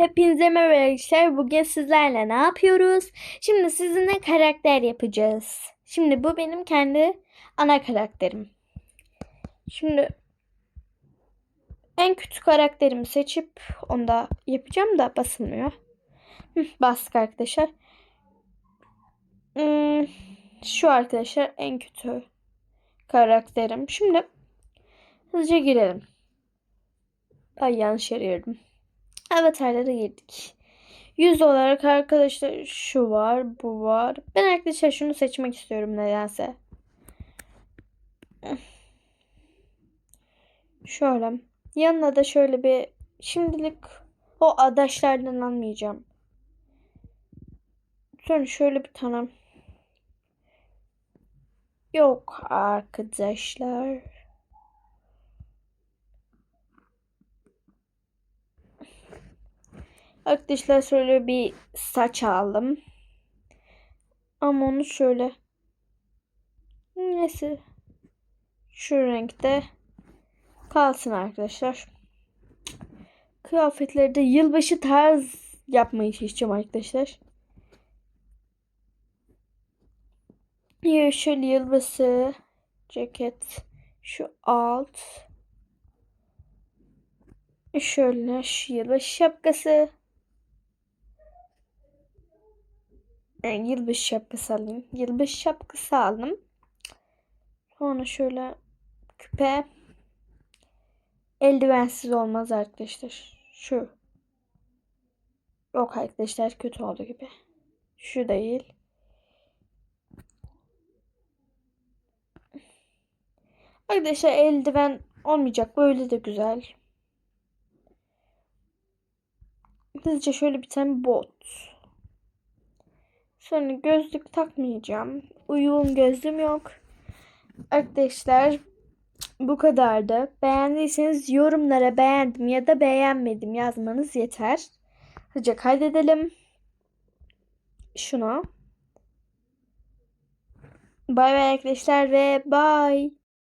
Hepinize merhaba arkadaşlar. Bugün sizlerle ne yapıyoruz? Şimdi sizinle karakter yapacağız. Şimdi bu benim kendi ana karakterim. Şimdi en kötü karakterimi seçip onu da yapacağım da basılmıyor. Bastık arkadaşlar. Hmm, şu arkadaşlar en kötü karakterim. Şimdi hızlıca girelim. Ay yanlış yere girdim. Avatarlara girdik. Yüz olarak arkadaşlar şu var, bu var. Ben arkadaşlar şunu seçmek istiyorum nedense. Şöyle. Yanına da şöyle bir şimdilik o adaşlardan almayacağım. Sonra şöyle bir tane. Yok arkadaşlar. Arkadaşlar şöyle bir saç aldım. Ama onu şöyle neyse şu renkte kalsın arkadaşlar. Kıyafetleri de yılbaşı tarz yapmayı seçeceğim arkadaşlar. Şöyle yılbaşı ceket şu alt şöyle şu yılbaşı şapkası Yani yılbaşı şapkası alayım. Yılbaşı şapkası aldım. Sonra şöyle küpe. Eldivensiz olmaz arkadaşlar. Şu. Yok arkadaşlar kötü oldu gibi. Şu değil. Arkadaşlar eldiven olmayacak. Böyle de güzel. Hızlıca şöyle bir tane bot. Sonra gözlük takmayacağım. Uygun gözlüğüm yok. Arkadaşlar bu kadardı. Beğendiyseniz yorumlara beğendim ya da beğenmedim yazmanız yeter. Hızlıca kaydedelim. Şunu. Bay bay arkadaşlar ve bay.